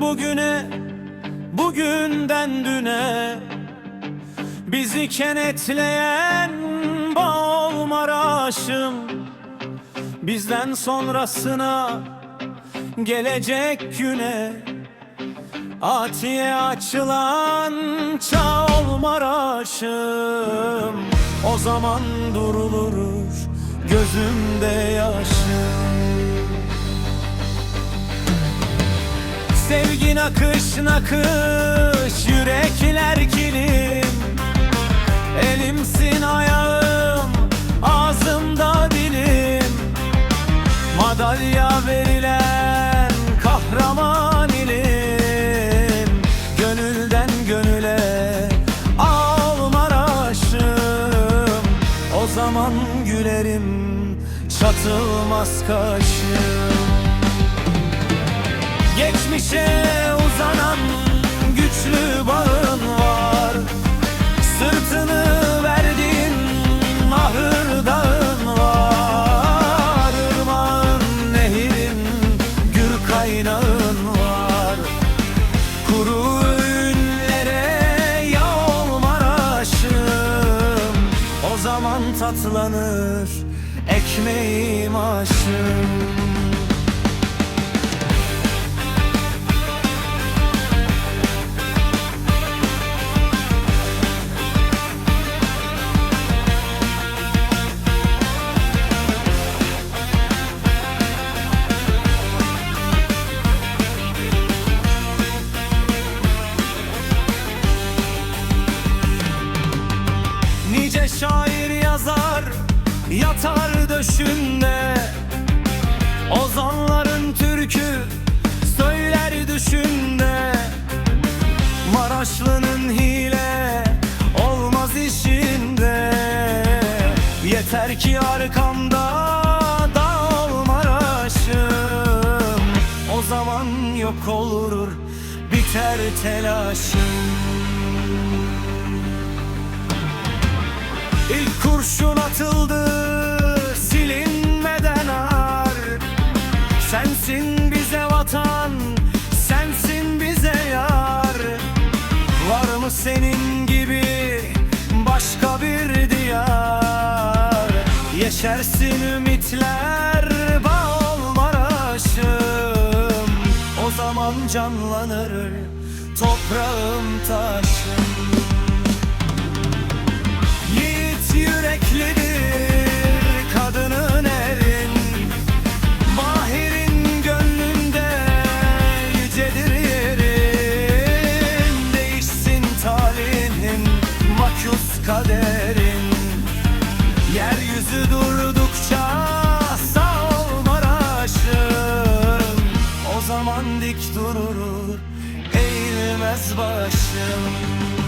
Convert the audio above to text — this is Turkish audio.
Bugüne, bugünden düne. Bizi kenetleyen bal maraşım Bizden sonrasına gelecek güne. Atiye açılan çal maraşım O zaman durulur gözümde yaşım Sevgi nakış nakış yürekler kilim. Elimsin ayağım ağzımda dilim. Madalya verilen kahraman ilim. Gönülden gönüle al Maraş'ım. O zaman gülerim çatılmaz kaşım zaman tatlanır ekmeğim aşım Nice şair yazar yatar döşünde. Ozanların türkü söyler düşünde. Maraşlı'nın hile olmaz işinde. Yeter ki arkamda dağ Maraş'ım. O zaman yok olur biter telaşım İlk kurşun atıldı silinmeden ar Sensin bize vatan, sensin bize yar. Var mı senin gibi başka bir diyar? Yeşersin ümitler bal Maraş'ım O zaman canlanır toprağım taşım eğilmez başım